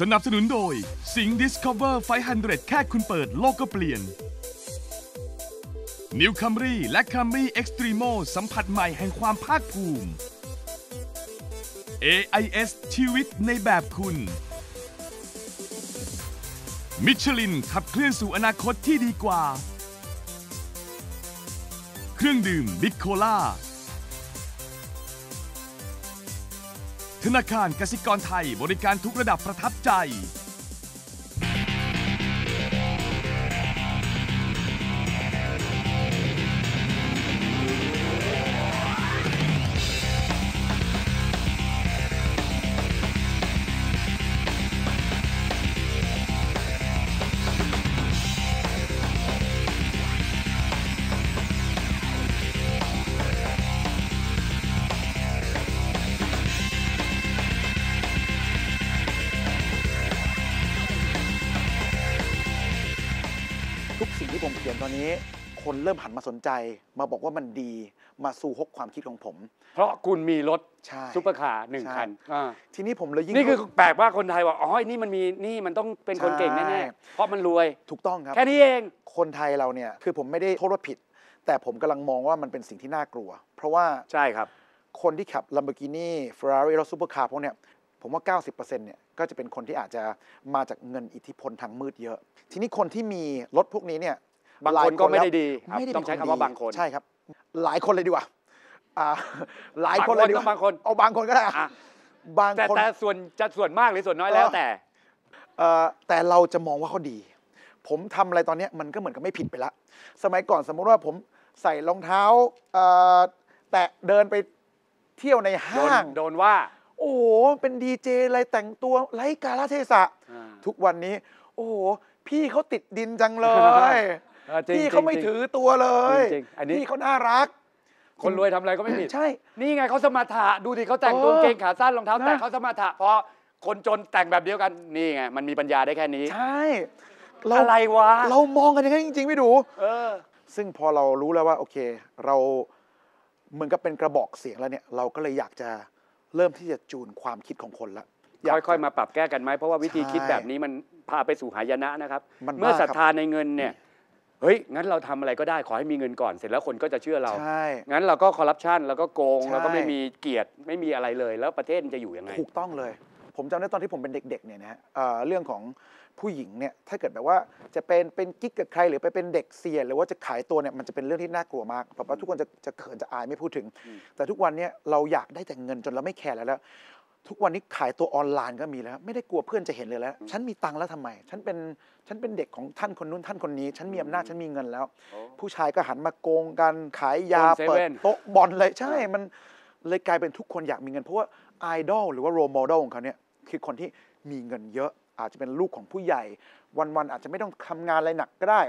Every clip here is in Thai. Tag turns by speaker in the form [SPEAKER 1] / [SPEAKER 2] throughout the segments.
[SPEAKER 1] สนับสนุนโดยสิง Discover 500 แค่คุณเปิดโลกก็เปลี่ยน New Camry และ Camry Extremo สัมผัสใหม่แห่งความภาคภูมิ AIS ชีวิตในแบบคุณ มิชลินขับเคลื่อนสู่อนาคตที่ดีกว่า เครื่องดื่มบิ๊กโคลา ธนาคารกสิกรไทยบริการทุกระดับประทับใจ
[SPEAKER 2] อนนี้คนเริ่มหันมาสนใจ มาบอกว่ามันดีมาสู่ฮกความคิดของผม
[SPEAKER 3] เพราะคุณมีรถ
[SPEAKER 2] ใช่
[SPEAKER 3] ซุปเปอร์คาร์หนึ่ง
[SPEAKER 2] ใช่
[SPEAKER 3] คันอ่า
[SPEAKER 2] ทีนี้ผมเลยยิ่ง
[SPEAKER 3] นี่คือแปลกว่าคนไทยว่าอ๋อไอ้นี่มันมีนี่มันต้องเป็นคนเก่ง
[SPEAKER 2] ใช่
[SPEAKER 3] แน่ๆเพราะมันรวย
[SPEAKER 2] ถูกต้องครับ
[SPEAKER 3] แค่นี้เอง
[SPEAKER 2] คนไทยเราเนี่ยคือผมไม่ได้โทษว่าผิด แต่ผมกำลังมองว่ามันเป็นสิ่งที่น่ากลัว เพราะว่า
[SPEAKER 3] ใช่ครับ
[SPEAKER 2] คนที่ขับ Lamborghini Ferrari รถซูเปอร์คาร์พวกเนี้ยผมว่า 90%เนี่ยก็จะเป็นคนที่อาจจะมาจากเงินอิทธิพลทางมืดเยอะ ทีนี้คนที่มีรถพวกนี้เนี่ย
[SPEAKER 3] บาง
[SPEAKER 2] หลย
[SPEAKER 3] คนก็ไม่ได้
[SPEAKER 2] แล้ว
[SPEAKER 3] ดีครับ
[SPEAKER 2] ไม่ได้
[SPEAKER 3] ต้องใช้
[SPEAKER 2] เป็
[SPEAKER 3] คำ
[SPEAKER 2] น
[SPEAKER 3] ว่าบางคน
[SPEAKER 2] ใช่ครับ หลายคนเลยดีกว่าอ่าหลายคนเลยดีกว่า
[SPEAKER 3] บางคน
[SPEAKER 2] เอาบางคนก็ได้อะ
[SPEAKER 3] อะ
[SPEAKER 2] บาง
[SPEAKER 3] แต่
[SPEAKER 2] คน
[SPEAKER 3] แต่ส่วนจะส่วนมากหรือส่วนน้อยแล้วแต่
[SPEAKER 2] เอ่อแต่เราจะมองว่าเขาดี ผมทำอะไรตอนเนี้ยมันก็เหมือนกับไม่ผิดไปละ สมัยก่อนสมมุติว่าผมใส่รองเท้าเอ่อแตะเดินไปเที่ยวใน
[SPEAKER 3] โดน
[SPEAKER 2] ห้าง
[SPEAKER 3] โดนว่า
[SPEAKER 2] โอ้โห เป็นดีเจอะไรแต่งตัวไร้กาลเทศะ
[SPEAKER 3] อ่า
[SPEAKER 2] ทุกวันนี้ โอ้โห พี่เขาติดดินจังเลย
[SPEAKER 3] เออจริง
[SPEAKER 2] พี่เขาไม่
[SPEAKER 3] จริง
[SPEAKER 2] ถือตัวเลย
[SPEAKER 3] จริงๆอันนี้
[SPEAKER 2] พี่เขาน่ารัก
[SPEAKER 3] คนรวยทำอะไรก็ไม่ผิด
[SPEAKER 2] ใช่
[SPEAKER 3] นี่ไงเขาสมถะดูดิเขาแต่งตัว
[SPEAKER 2] เออ
[SPEAKER 3] เกงขาสั้นรองเท้า
[SPEAKER 2] นะ
[SPEAKER 3] แตะเขาสมถะพอคนจนแต่งแบบเดียวกันนี่ไงมันมีปัญญาได้แค่นี้
[SPEAKER 2] ใช่เรา
[SPEAKER 3] อะไรวะ
[SPEAKER 2] เรามองกันอย่างนั้นจริงๆพี่ดู
[SPEAKER 3] เออ
[SPEAKER 2] ซึ่งพอเรารู้แล้วว่าโอเค เราเหมือนกับเป็นกระบอกเสียงแล้วเนี่ย เราก็เลยอยากจะเริ่มที่จะจูนความคิดของคนละอยาก
[SPEAKER 3] ค่อยๆ มาปรับแก้กันไหมเพราะว่าวิธี
[SPEAKER 2] ใช่
[SPEAKER 3] คิดแบบนี้มันพาไปสู่หายนะนะครับ
[SPEAKER 2] มัน
[SPEAKER 3] เมื่อ
[SPEAKER 2] บ้า
[SPEAKER 3] ศรัท
[SPEAKER 2] ครับ
[SPEAKER 3] ธาในเงินเนี่ย เฮ้ย งั้นเราทำอะไรก็ได้ขอให้มีเงินก่อน เสร็จแล้วคนก็จะเชื่อเรา
[SPEAKER 2] ใช่
[SPEAKER 3] งั้นเราก็คอร์รัปชันแล้วก็โกง
[SPEAKER 2] ใช่
[SPEAKER 3] แล้วก็ไม่มีเกียรติไม่มีอะไรเลย แล้วประเทศมันจะอยู่ยังไง
[SPEAKER 2] ถูกต้องเลย ผมจำได้ตอนที่ผมเป็นเด็กๆเนี่ยนะฮะเอ่อเรื่องของผู้หญิงเนี่ยถ้าเกิดแบบว่าจะเป็นเป็นกิ๊กกับใครหรือไปเป็นเด็กเสียหรือว่าจะขายตัวเนี่ยมันจะเป็นเรื่องที่น่ากลัวมากเพราะว่าทุกคนจะจะเขินจะอายไม่พูดถึง
[SPEAKER 3] อืม
[SPEAKER 2] แต่ทุกวันเนี้เราอยากได้แต่เงินจนเราไม่แคร์แล้วแล้ว ทุกวันนี้ขายตัวออนไลน์ก็มีแล้ว ไม่ได้กลัวเพื่อนจะเห็นเลยแล้ว ฉันมีตังค์แล้วทำไม ฉันเป็นฉันเป็นเด็กของท่านคนนู้นท่านคนนี้ ฉันมีอำนาจฉันมีเงินแล้ว ผู้ชายก็หันมาโกงกันขายยา
[SPEAKER 3] โกงเซ
[SPEAKER 2] เปิ
[SPEAKER 3] เว่
[SPEAKER 2] ด
[SPEAKER 3] น
[SPEAKER 2] โต๊ะบอลเลยใช่มันเลยกลายเป็นทุกคนอยากมีเงิน เพราะว่าไอดอลหรือว่าโรโมเดลของเขาเนี่ยคือคนที่มีเงินเยอะอาจจะเป็นลูกของผู้ใหญ่ วันๆอาจจะไม่ต้องทำงานอะไรหนักก็ได้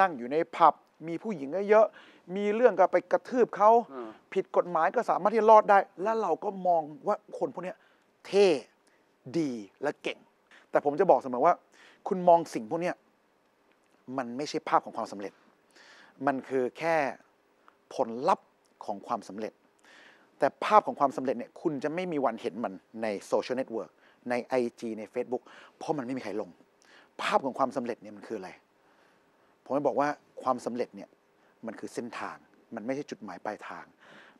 [SPEAKER 2] นั่งอยู่ในผับมีผู้หญิงเยอะๆมีเรื่องก็ไปกระทืบเขา
[SPEAKER 3] อืม
[SPEAKER 2] ผิดกฎหมายก็สามารถที่จะรอดได้ แล้วเราก็มองว่าคนพวกเนี้ย เท่ดีและเก่ง แต่ผมจะบอกเสมอว่า คุณมองสิ่งพวกนี้มันไม่ใช่ภาพของความสำเร็จ มันคือแค่ผลลัพธ์ของความสำเร็จ แต่ภาพของความสำเร็จเนี่ยคุณจะไม่มีวันเห็นมันในโซเชียลเน็ตเวิร์กใน IG ใน Facebook เพราะมันไม่มีใครลง ภาพของความสำเร็จเนี่ยมันคืออะไร ผมจะบอกว่าความสำเร็จเนี่ยมันคือเส้นทาง มันไม่ใช่จุดหมายปลายทาง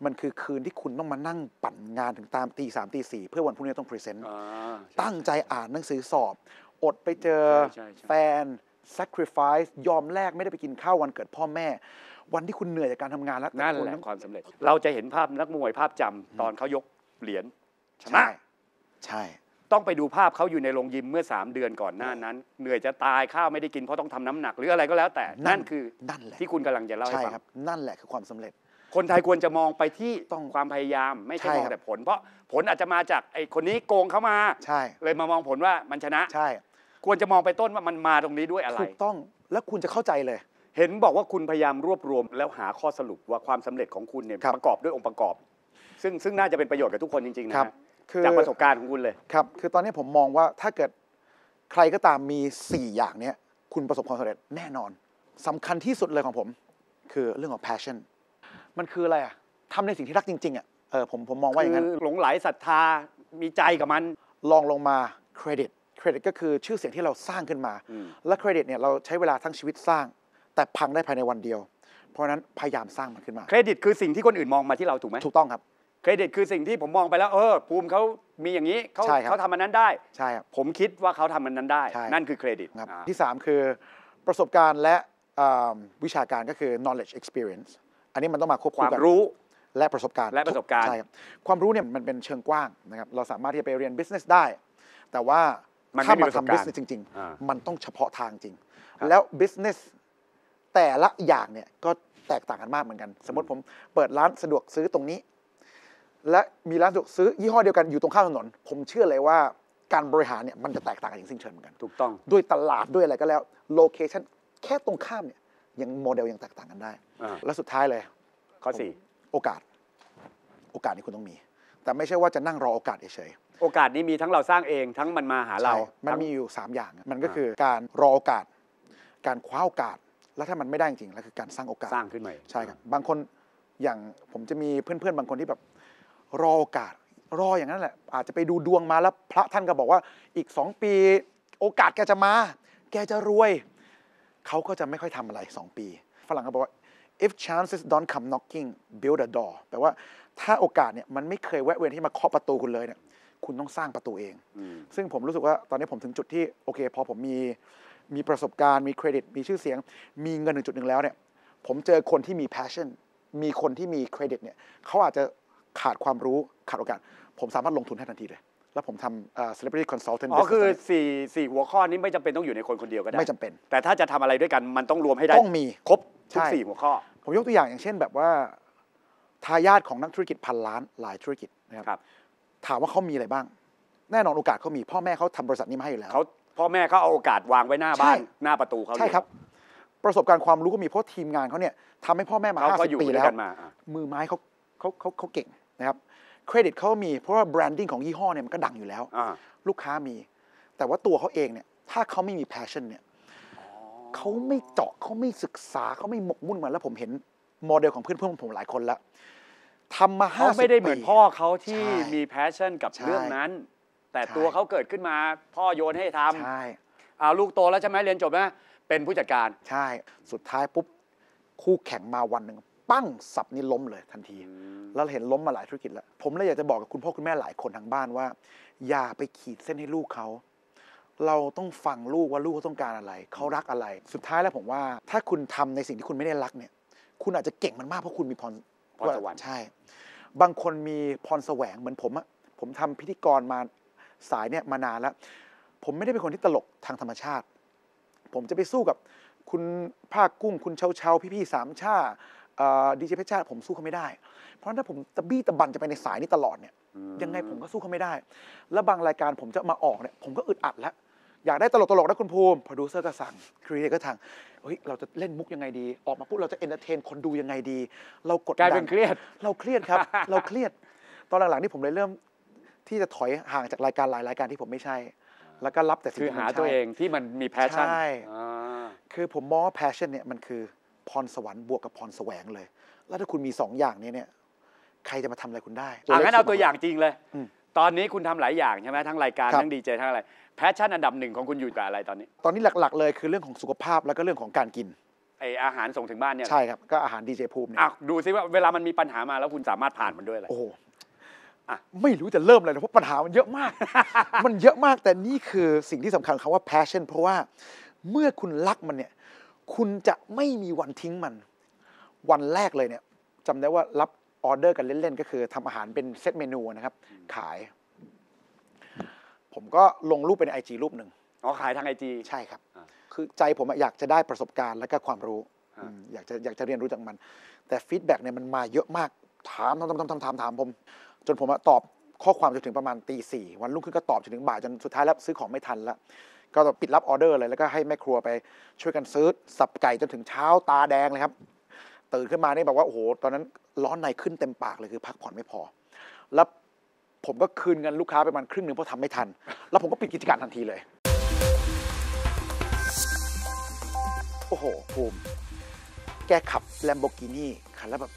[SPEAKER 2] มันคือคืนที่คุณต้องมานั่งปั่นงานถึงตามตีสามตีสี่เพื่อวันพรุ่งนี้ต้องพรีเซนต์
[SPEAKER 3] อ่า
[SPEAKER 2] ตั้งใจอ่านหนังสือสอบ อดไปเจอ
[SPEAKER 3] ใช่ใช่ใช่
[SPEAKER 2] แฟน sacrifice ยอมแลกไม่ได้ไปกินข้าววันเกิดพ่อแม่ วันที่คุณเหนื่อยจากการทำงานแล้วแต่
[SPEAKER 3] นั่น
[SPEAKER 2] คุณ
[SPEAKER 3] แหละ
[SPEAKER 2] ต้อง
[SPEAKER 3] ความสำเร็จ เราจะเห็นภาพนักมวยภาพจำตอนเขายกเหรียญชนะ
[SPEAKER 2] ใช่ใช่
[SPEAKER 3] ต้องไปดูภาพเขาอยู่ในโรงยิมเมื่อ 3 เดือนก่อนหน้านั้น เหนื่อยจะตายข้าวไม่ได้กินเพราะต้องทำน้ำหนัก หรืออะไรก็แล้วแต่นั่นคือ
[SPEAKER 2] นั่นแหละ
[SPEAKER 3] ที่คุณกำลังจะเล่าให้
[SPEAKER 2] ใช่
[SPEAKER 3] ฟัง
[SPEAKER 2] ครับนั่นแหละคือความสำเร็จ
[SPEAKER 3] คนไทยควรจะมองไปที่
[SPEAKER 2] ต้อง
[SPEAKER 3] ความพยายาม ไม่ใช่
[SPEAKER 2] ใช่
[SPEAKER 3] มอง
[SPEAKER 2] ครับ
[SPEAKER 3] แต่ผล เพราะผลอาจจะมาจากไอ้คนนี้โกงเขามา
[SPEAKER 2] ใช่
[SPEAKER 3] เลยมามองผลว่ามันชนะ
[SPEAKER 2] ใช่
[SPEAKER 3] ควรจะมองไปต้นว่ามันมาตรงนี้ด้วยอะไร
[SPEAKER 2] ถูกต้องแล้วคุณจะเข้าใจเลย
[SPEAKER 3] เห็นบอกว่าคุณพยายามรวบรวม แล้วหาข้อสรุปว่าความสำเร็จของคุณเนี่ย
[SPEAKER 2] ครับ
[SPEAKER 3] ประกอบด้วยองค์ประกอบ ซึ่งซึ่งน่าจะเป็นประโยชน์กับทุกคนจริงๆนะครับฮะ
[SPEAKER 2] คือ
[SPEAKER 3] จากประสบการณ์ของคุณเลย
[SPEAKER 2] ครับ คือตอนนี้ผมมองว่าถ้าเกิดใครก็ตามมี 4 อย่างเนี้ยคุณประสบความสำเร็จแน่นอนสำคัญที่สุดเลยของผม คือเรื่องของ passion มันคืออะไรอะทำในสิ่งที่รักจริง ๆอะเออผมผมมองว่าอย่างนั้น
[SPEAKER 3] คือหลงไหลศรัทธามีใจกับมัน
[SPEAKER 2] ลองลงมาเครดิตเครดิตก็คือชื่อเสียงที่เราสร้างขึ้นมา
[SPEAKER 3] อืม
[SPEAKER 2] และเครดิตเนี่ยเราใช้เวลาทั้งชีวิตสร้าง แต่พังได้ภายในวันเดียว เพราะฉะนั้นพยายามสร้างมันขึ้นมา
[SPEAKER 3] เครดิตคือสิ่งที่คนอื่นมองมาที่เราถูกไหม
[SPEAKER 2] ถูกต้องครับ
[SPEAKER 3] เครดิตคือสิ่งที่ผมมองไปแล้วเออภูมิเขามีอย่างนี้เขา
[SPEAKER 2] ใช่ครับ
[SPEAKER 3] เขาทำมันนั้นได้
[SPEAKER 2] ใช่ครับ
[SPEAKER 3] ผมคิดว่าเขาทำมันนั้นได้
[SPEAKER 2] ใช่
[SPEAKER 3] นั่นคือเครดิต
[SPEAKER 2] ครับ
[SPEAKER 3] อ่า
[SPEAKER 2] ที่ 3 คือประสบการณ์และอ่าวิชาการก็คือ knowledge experience อันนี้มันต้องมาควบ
[SPEAKER 3] ค
[SPEAKER 2] คู่
[SPEAKER 3] วาม
[SPEAKER 2] กัน
[SPEAKER 3] รู้
[SPEAKER 2] และประสบการณ์
[SPEAKER 3] และประสบการณ์
[SPEAKER 2] ใช่ครับความรู้เนี่ยมันเป็นเชิงกว้างนะครับเราสามารถที่จะไปเรียน business ได้ แต่ว่า
[SPEAKER 3] มันไม่
[SPEAKER 2] ถ้า
[SPEAKER 3] มี
[SPEAKER 2] มา
[SPEAKER 3] ประสบ
[SPEAKER 2] ทำ
[SPEAKER 3] การณ์
[SPEAKER 2] business จริง
[SPEAKER 3] อ่า
[SPEAKER 2] ๆมันต้องเฉพาะทางจริง
[SPEAKER 3] ครับ
[SPEAKER 2] แล้ว business แต่ละอย่างเนี่ยก็แตกต่างกันมากเหมือนกัน สมมติผมเปิดร้านสะดวกซื้อตรงนี้ และมีร้านสะดวกซื้อยี่ห้อเดียวกันอยู่ตรงข้ามถนน ผมเชื่อเลยว่าการบริหารเนี่ยมันจะแตกต่างกันอย่างสิ้นเชิงเหมือนกัน
[SPEAKER 3] ถูกต้อง
[SPEAKER 2] ด้วยตลาดด้วยอะไรก็แล้ว โลเคชันแค่ตรงข้ามเนี่ย ยังโมเดลยังแตกต่างกันได้
[SPEAKER 3] อ่า
[SPEAKER 2] แล้วสุดท้ายเลย
[SPEAKER 3] ข้อสี่
[SPEAKER 2] โอกาส โอกาสนี้คุณต้องมี แต่ไม่ใช่ว่าจะนั่งรอโอกาสเฉย
[SPEAKER 3] โอกาสนี้มีทั้งเราสร้างเองทั้งมันมาหา
[SPEAKER 2] ๆ
[SPEAKER 3] เรา
[SPEAKER 2] ใช่มัน
[SPEAKER 3] ทั้ง
[SPEAKER 2] มีอยู่ 3 อย่าง มันก็คือการรอโอกาส การคว้าโอกาส แล้วถ้ามันไม่ได้จริงๆแล้วคือการสร้างโอกาส
[SPEAKER 3] สร้างขึ้นมาเอง
[SPEAKER 2] ใช่ครับ บางคนอย่างผมจะมีเพื่อนๆ บางคนที่แบบ รอโอกาส รออย่างนั้นแหละ อาจจะไปดูดวงมาแล้วพระท่านก็บอกว่าอีกสองปี โอกาสแกจะมา แกจะรวย เขาก็จะไม่ค่อยทำอะไรสองปี ฝรั่งก็บอกว่า if chances don't come knocking build a door แปลว่าถ้าโอกาสเนี่ยมันไม่เคยแวะเวียนที่มาเคาะประตูคุณเลยเนี่ยคุณต้องสร้างประตูเอง
[SPEAKER 3] อืม
[SPEAKER 2] ซึ่งผมรู้สึกว่าตอนนี้ผมถึงจุดที่โอเค พอผมมีมีประสบการณ์มีเครดิต มีชื่อเสียง มีเงินถึงจุดหนึ่งแล้วเนี่ยผมเจอคนที่มี passion มีคนที่มีเครดิตเนี่ยเขาอาจจะขาดความรู้ขาดโอกาส ผมสามารถลงทุนให้ทันทีเลย แล้วผมทำเอ่อ celebrity consultant
[SPEAKER 3] อ๋อ
[SPEAKER 2] business
[SPEAKER 3] คือ
[SPEAKER 2] ตนนี้
[SPEAKER 3] สี่สี่หัวข้อนี้ไม่จำเป็นต้องอยู่ในคนคนเดียวก็ได้
[SPEAKER 2] ไม่จำเป็น
[SPEAKER 3] แต่ถ้าจะทำอะไรด้วยกันมันต้องรวมให้ได้
[SPEAKER 2] ต้องมี
[SPEAKER 3] ครบทุก
[SPEAKER 2] ใช่
[SPEAKER 3] สี่หัวข้อ
[SPEAKER 2] ผมยกตัวอย่างอย่างเช่นแบบว่า ทายาทของนักธุรกิจพันล้านหลายธุรกิจนะครับ
[SPEAKER 3] ครับ
[SPEAKER 2] ถามว่าเขามีอะไรบ้าง แน่นอนโอกาสเขามีพ่อแม่เขาทำบริษัทนี้มาให้อยู่แล้ว
[SPEAKER 3] เขาพ่อแม่เขาเอาโอกาสวางไว้หน้าบ้าน
[SPEAKER 2] ใช่
[SPEAKER 3] หน้าประตูเขา
[SPEAKER 2] ใช่ครับ ประสบการณ์ความรู้ก็มีเพราะทีมงานเขาเนี่ยทำให้พ่อแม่มา
[SPEAKER 3] เขาก็อยู่
[SPEAKER 2] 50ปี
[SPEAKER 3] ด้วย
[SPEAKER 2] แล้ว
[SPEAKER 3] กันมาอะ
[SPEAKER 2] มือไม้เขาเขาเขาเขาเก่งนะครับ เครดิตเขามี เพราะว่าแบรนดิ้งของยี่ห้อเนี่ยมันก็ดังอยู่แล้ว
[SPEAKER 3] อ่า
[SPEAKER 2] ลูกค้ามี แต่ว่าตัวเขาเองเนี่ย ถ้าเขาไม่มี passion เนี่ยเขาไม่เจาะเขาไม่ศึกษาเขาไม่หมกมุ่นเหมือนแล้วผมเห็นโมเดลของเพื่อนเพื่อนผมหลายคนแล้วทำมาห้า
[SPEAKER 3] เขาไม่ได้เหมือนพ่อเขาที่
[SPEAKER 2] ใช่
[SPEAKER 3] มีแพชชั่นกับ
[SPEAKER 2] ใช่
[SPEAKER 3] เรื่องนั้น แต่
[SPEAKER 2] ใช่
[SPEAKER 3] ตัวเขาเกิดขึ้นมาพ่อโยนให้ทำ
[SPEAKER 2] ใช่
[SPEAKER 3] เอาลูกโตแล้วใช่ไหมเรียนจบไหมเป็นผู้จัดการ
[SPEAKER 2] ใช่ สุดท้ายปุ๊บ คู่แข่งมาวันหนึ่ง ปั้งสับนี่ล้มเลยทันที แล้วเห็นล้มมาหลายธุรกิจแล้ว ผมเลยอยากจะบอกกับคุณพ่อคุณแม่หลายคนทางบ้านว่า อย่าไปขีดเส้นให้ลูกเขาเราต้องฟังลูกว่าลูกเขาต้องการอะไร เขารักอะไร สุดท้ายแล้วผมว่า ถ้าคุณทำในสิ่งที่คุณไม่ได้รักเนี่ย คุณอาจจะเก่งมันมากเพราะคุณมีพร
[SPEAKER 3] พรสวรรค์
[SPEAKER 2] ใช่ บางคนมีพรแสวงเหมือนผมอะผมทำพิธีกรมาสายเนี่ยมานานแล้ว ผมไม่ได้เป็นคนที่ตลกทางธรรมชาติ ผมจะไปสู้กับคุณภาคกุ้งคุณเชาเชาพี่พี่ๆสามชา ดีเจเพชรชาติผมสู้เขาไม่ได้ เพราะฉะนั้นถ้าผมตะบี้ตะบันจะไปในสายนี้ตลอดเนี่ยยังไงผมก็สู้เขาไม่ได้ แล้วบางรายการผมจะมาออกเนี่ยผมก็อึดอัดแล้วอยากได้ตลกตลกๆนะคุณภูมิโปรดิวเซอร์ก็สั่งครีเอเตอร์ก็ทางเฮ้ยเราจะเล่นมุกยังไงดี ออกมาปุ๊บเราจะเอนเตอร์เทนคนดูยังไงดี เรากด
[SPEAKER 3] กลาย
[SPEAKER 2] ดั
[SPEAKER 3] เป็นเครียด
[SPEAKER 2] เราเครียดครับ เราเครียด ตอนหลังๆนี่ผมเลยเริ่มที่จะถอยห่างจากรายการหลายรายการที่ผมไม่ใช่ แล้วก็รับแต่สิ่ง
[SPEAKER 3] คือ
[SPEAKER 2] ที่
[SPEAKER 3] หา
[SPEAKER 2] มันใช่
[SPEAKER 3] ตัวเองที่มันมีแพชชั่น
[SPEAKER 2] ใช่
[SPEAKER 3] อ่า
[SPEAKER 2] คือผมมองว่า passion เนี่ยมันคือ พรสวรรค์บวกกับพรแสวงเลย แล้วถ้าคุณมีสองอย่างนี้เนี่ย ใครจะมาทำอะไรคุณได้
[SPEAKER 3] อะงั้นเอา
[SPEAKER 2] ล็กสุด
[SPEAKER 3] ตัวอย่างจริงเลย
[SPEAKER 2] อืม
[SPEAKER 3] ตอนนี้คุณทำหลายอย่างใช่ไหมทั้งรายการ
[SPEAKER 2] ครับ
[SPEAKER 3] ทั้งดีเจทั้งอะไรแพชชั่นอันดับหนึ่งของคุณอยู่กับอะไรตอนนี้
[SPEAKER 2] ตอนนี้หลักๆ เลยคือเรื่องของสุขภาพแล้วก็เรื่องของการกิน
[SPEAKER 3] ไออาหารส่งถึงบ้านเนี่ย
[SPEAKER 2] ใช่ครับก็อาหารดีเจภูมิเนี่ย
[SPEAKER 3] อะดูซิว่าเวลามันมีปัญหามาแล้วคุณสามารถผ่านมันด้วยอะไร
[SPEAKER 2] โอ้โห
[SPEAKER 3] อะ
[SPEAKER 2] ไม่รู้จะเริ่มอะไรเลยเพราะปัญหามันเยอะมาก มันเยอะมากแต่นี่คือสิ่งที่สำคัญคำว่า passion เพราะว่าเมื่อคุณรักมันเนี่ย คุณจะไม่มีวันทิ้งมัน วันแรกเลยเนี่ยจำได้ว่ารับออเดอร์กันเล่นๆ ก็คือทำอาหารเป็นเซตเมนูนะครับ ขาย ผมก็ลงรูปเป็นไอจีรูปหนึ่ง
[SPEAKER 3] อ๋อขายทางไอจี
[SPEAKER 2] ใช่ครับ
[SPEAKER 3] อ่า
[SPEAKER 2] คือใจผมอะอยากจะได้ประสบการณ์และก็ความรู้
[SPEAKER 3] อ่า
[SPEAKER 2] อืมอยากจะอยากจะเรียนรู้จากมัน แต่ฟีดแบ็กเนี่ยมันมาเยอะมาก ถามถามถามถามถามถามผม จนผมอะตอบข้อความจนถึงประมาณตีสี่วันรุ่งขึ้นก็ตอบจนถึงบ่ายจนสุดท้ายแล้วซื้อของไม่ทันแล้ว ก็ปิดรับออเดอร์เลยแล้วก็ให้แม่ครัวไปช่วยกันซื้อสับไก่จนถึงเช้าตาแดงเลยครับ ตื่นขึ้นมานี่แบบว่าโอ้โหตอนนั้นร้อนในขึ้นเต็มปากเลยคือ พักผ่อนไม่พอ แล้วผมก็คืนเงินลูกค้าไปประมาณครึ่งหนึ่งเพราะทำไม่ทัน แล้วผมก็ปิดกิจการทันทีเลย โอ้โหภูมิ แกขับแลมโบกินีคันละแบบ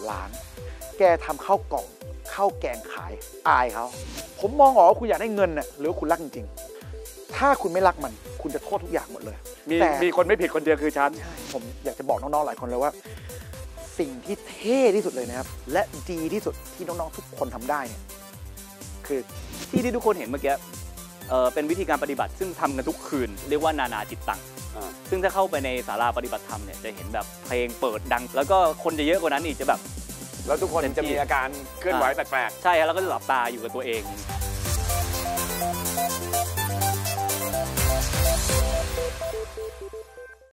[SPEAKER 2] 20 ล้าน แกทำข้าวกล่องข้าวแกงขายอายเขา ผมมองออกว่าคุณอยากได้เงินน่ะหรือคุณรักจริงๆ ถ้าคุณไม่รักมัน คุณจะโทษทุกอย่างหมดเลย
[SPEAKER 3] มี
[SPEAKER 2] แต่
[SPEAKER 3] มีคนไม่ผิดคนเดียวคือฉัน
[SPEAKER 2] ผมอยากจะบอกน้องๆหลายคนเลยว่า สิ่งที่เท่ที่สุดเลยนะครับ และดีที่สุดที่น้องๆทุกคนทำได้เนี่ยคือ
[SPEAKER 4] ที่ที่ทุกคนเห็นเมื่อกี้เอ่อเป็นวิธีการปฏิบัติซึ่งทำกันทุกคืน เรียกว่านานาจิตตัง
[SPEAKER 3] อ่า
[SPEAKER 4] ซึ่งถ้าเข้าไปในศาลาปฏิบัติธรรมเนี่ยจะเห็นแบบเพลงเปิดดัง แล้วก็คนจะเยอะกว่านั้นอีกจะแบบ
[SPEAKER 3] แล้วทุกคน
[SPEAKER 4] เต็มที่
[SPEAKER 3] จะมีอาการเคลื่อนไหวแปลก
[SPEAKER 4] ใช่ครับแล้วก็จะหลับตาอยู่กับตัวเอง
[SPEAKER 3] ๆ